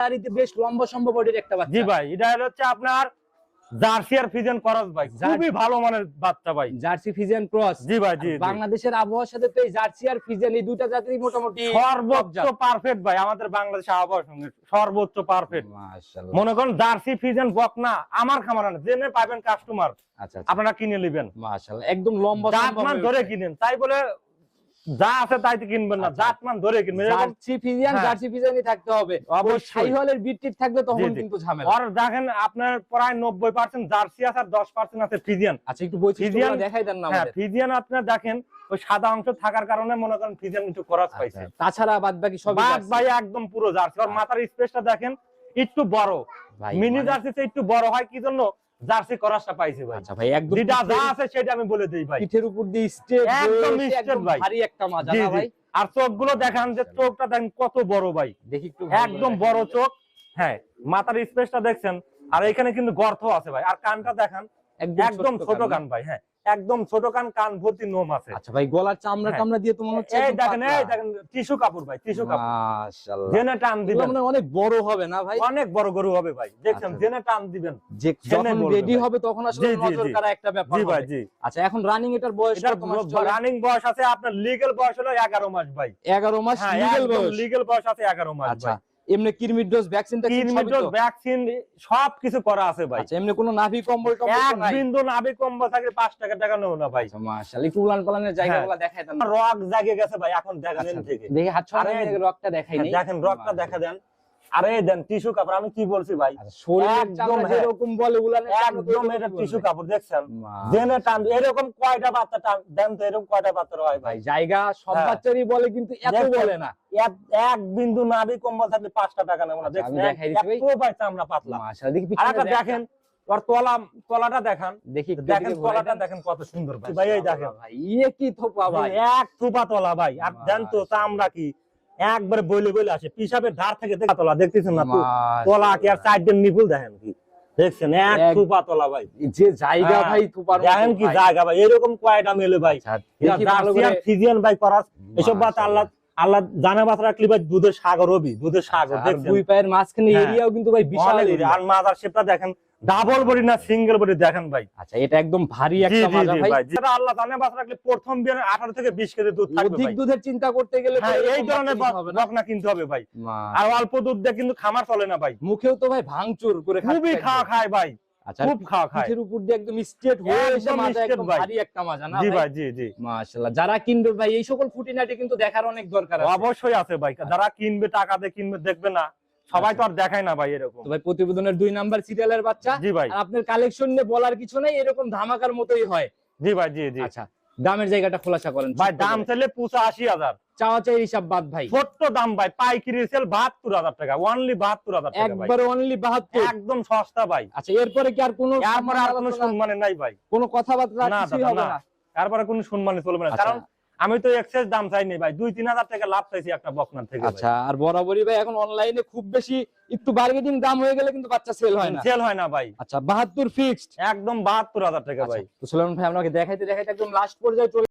গাড়িতে বেশ লম্বা সম্ভব বডির একটা বাচ্চা। জি ভাই এটা হচ্ছে আপনার জার্সি আর ফিজেন করস ভাই। খুবই ভালো মানের বাচ্চা ভাই। Jersey Friesian cross. জি ভাই জি জি। বাংলাদেশের আবহাওয়ার সাথে তো এই জার্সি আর ফিজিয়ান এই দুইটা জাতিরই মোটামুটি সর্বোচ্চ পারফেক্ট ভাই আমাদের বাংলাদেশের আবহাওয়ার সঙ্গে সর্বোচ্চ পারফেক্ট মাশাআল্লাহ। মনে করেন জার্সি ফিজেন বকনা আমার খামার না জেনে পাবেন কাস্টমার আচ্ছা আচ্ছা। আপনারা কিনে নেবেন। মাশাআল্লাহ একদম লম্বা ধরে। কিনেন। তাই বলে যা আছে তাই তো কিনবেন না আচ্ছা। জাত মান ধরে কিনবেন জার্সি ফিজিয়ান হ্যাঁ। জার্সি ফিজিয়ানই থাকতে হবে। অবশ্যই। শাইওয়ালের বিটটিট থাকবে তখন। কিন্তু ঝামেলা। আর দেখেন আপনার প্রায় নব্বই পার্সেন্ট জার্সি আছে আর দশ পার্সেন্ট আছে ফিজিয়ান। আচ্ছা একটু বৈচিত্র্য দেখাই দেন না হ্যাঁ আমাদের। ফিজিয়ান আপনার দেখেন ওই সাদা অংশ থাকার কারণে মনে করেন ফিজিয়ান একটু খরচ পাইছে। আচ্ছা, তাছাড়া বাদ বাকি সব বাদ ভাই একদম পুরো জার্সি। আর মাথার স্পেসটা দেখেন একটু বড়। মিনি জার্সিতে একটু বড় হয় কি জন্য? জার্সি করাসটা পাইছে ভাই। আচ্ছা ভাই একদম যেটা যা আছে সেটা আমি বলে দেই ভাই। পিঠের উপর দিয়ে স্টেপ একদম স্টেপ ভাই। ভারী একটা মাজা না ভাই? আর চোখগুলো দেখান যে চোখটা দেখেন কত বড় ভাই। দেখি একটু একদম বড় চোখ। হ্যাঁ মাথার স্পেসটা দেখছেন। আর এখানে কিন্তু গর্ত আছে ভাই। আর কানটা দেখান একদম ছোট কান ভাই হ্যাঁ। একদম ছোট কান কান ভর্তি নোম আছে। আচ্ছা ভাই গলার চামড়া হ্যাঁ। টামড়া দিয়ে তো মনে হচ্ছে এই দেখেন এই দেখেন টিস্যু কাপড় ভাই টিস্যু কাপড়। মাশাআল্লাহ। জেনে টান দিবেন। মনে অনেক বড় হবে না ভাই? অনেক বড় গরু হবে ভাই দেখছেন আচ্ছা। জেনে টান দিবেন। যে যখন রেডি হবে তখন আসলে নজর। কাড়া একটা ব্যাপার জি ভাই জি। আচ্ছা এখন রানিং এটার বয়স এটার কত মাস রানিং বয়স আছে আপনার লিগ্যাল বয়স হলো এগারো মাস ভাই। 11 মাস লিগ্যাল বয়স। লিগ্যাল বয়স আছে এগারো মাস আচ্ছা। ভাই। এমনি কিরমির ডোজ ভ্যাকসিন ট্যাকসিন ডোজ ভ্যাকসিন সব কিছু করা আছে ভাই। আচ্ছা এমনি কোনো নাভি কম্বল টম্বল এক বিন্দু নাভি কম্বল থাকলে পাঁচ টাকা টাকা নেব না ভাই। আচ্ছা মাশাআল্লাহ একটু উলান পালানের জায়গাগুলো দেখাই দেন। রক জাগে গেছে ভাই এখন আচ্ছা, এন থেকে দেখি হাত ছড়া রকটা দেখাই হ্যাঁ, নেই। দেখেন রকটা দেখা দেন। আরে দেন টিস্যু কাপড় আমি কি বলছি ভাই? আচ্ছা, একদম হ্যাঁ। বলে একদম এটা। টিস্যু কাপড় দেখছেন? জেনে টান এরকম কয়টা বাচ্চা টান দেন তো এরকম কয়টা বাচ্চা হয় ভাই? জায়গা সব হ্যাঁ। বাচ্চারই বলে কিন্তু এত বলে না। এক বিন্দু নাভি কম্বল থাকলে পাঁচটা টাকা নেব না আচ্ছা, দেখছেন। এত পাতলা। মাশাআল্লাহ দেখি আর পিছনে একটা দেখ- দেখেন ওর তলা তলাটা দেখান। দেখি দেখেন তলাটা দেখেন কত সুন্দর ভাই ভাই। এই দেখেন। ভাই ইয়ে কি থোপা ভাই এক থুপা তলা ভাই। আর দেন তো চামড়া কি? একবারে বইলে বইলে আসে। পিসাবের ধার থেকে দেখা তলা দেখতেছেন না তলা কি আর দিয়ে নিপুল দেখেন কি? দেখছেন? এক এক- থুপা তলা ভাই। যে জায়গা হ্যাঁ, ভাই থোপার দেখেন কি জায়গা ভাই। এরকম কয়টা মেলে ভাই? আচ্ছা, দেখি ভালো করে। ফিজিয়ান ভাই করাস। এসব বাত মাশাআল্লাহ। আল্লাহ আল্লাহ জানে বাত রাখলি ভাই দুধের সাগর হবি দুধের সাগর আচ্ছা, দুই পায়ের মাঝখানে হ্যাঁ। এরিয়াও কিন্তু ভাই বিশাল area। আর মাদার শেপটা দেখেন ডাবল বডি না সিঙ্গেল বডি দেখেন ভাই। আচ্ছা এটা একদম ভারী একটা মাজা ভাই। আল্লাহ জানে বাত রাখলে প্রথম বিয়ানে 18 থেকে 20 কেজি দুধ থাকবে অধিক দুধের চিন্তা করতে গেলে হ্যাঁ এই ধরনের বকনা কিনতে হবে ভাই। আর অল্প দুধ দিয়ে কিন্তু খামার চলে না ভাই। মুখেও তো ভাই ভাঙচুর করে খাচ্ছে খুবই খাওয়া খায় ভাই। আচ্ছা খুব খাওয়া খায়। পিঠের উপর দিয়ে একদম স্ট্রেট হয়ে এসে মাজা একদম ভারী একটা মাজা না জি ভাই জি জি। মাশাআল্লাহ। যারা কিনবে ভাই এই সকল খুঁটিনাটি কিন্তু দেখার অনেক দরকার আছে। অবশ্যই আছে ভাই। যারা কিনবে টাকা দিয়ে কিনবে দেখবে না। সবাই তো আর দেখায় না ভাই এরকম। ভাই প্রতিবেদনের দুই নাম্বার সিরিয়ালের বাচ্চা? জি ভাই। আপনার কালেকশন নিয়ে বলার কিছু নেই এরকম ধামাকার মতোই হয়। জি ভাই জি জি। আচ্ছা দামের জায়গাটা খোলাসা করেন। ভাই দাম চাইলে পুষা আশি হাজার হিসাব বাদ ভাই। ছোট্ট দাম ভাই পাইকারি সেল বাহাত্তর হাজার টাকা অনলি বাহাত্তর হাজার টাকা একবার অনলি বাহাত্তর। একদম সস্তা ভাই। আচ্ছা এরপরে কি আর কোনো এরপরে আর কোনো সম্মানে নাই ভাই। কোনো কথাবার্তা না তারপরে কোনো সম্মানে চলবে না। আচ্ছা। কারণ আমি তো এক্সেস দাম চাইনি ভাই। দুই তিন হাজার টাকা লাভ চাইছি একটা বকনার থেকে আচ্ছা আর বরাবরই ভাই এখন অনলাইনে খুব বেশি একটু বার্গেনিং দাম হয়ে গেলে কিন্তু বাচ্চা সেল হয় না। সেল হয় না ভাই। আচ্ছা বাহাত্তর ফিক্সড একদম বাহাত্তর হাজার টাকা ভাই। তো সুলেমান ভাই আপনাকে দেখাইতে দেখাইতে একদম লাস্ট পর্যায়ে চলে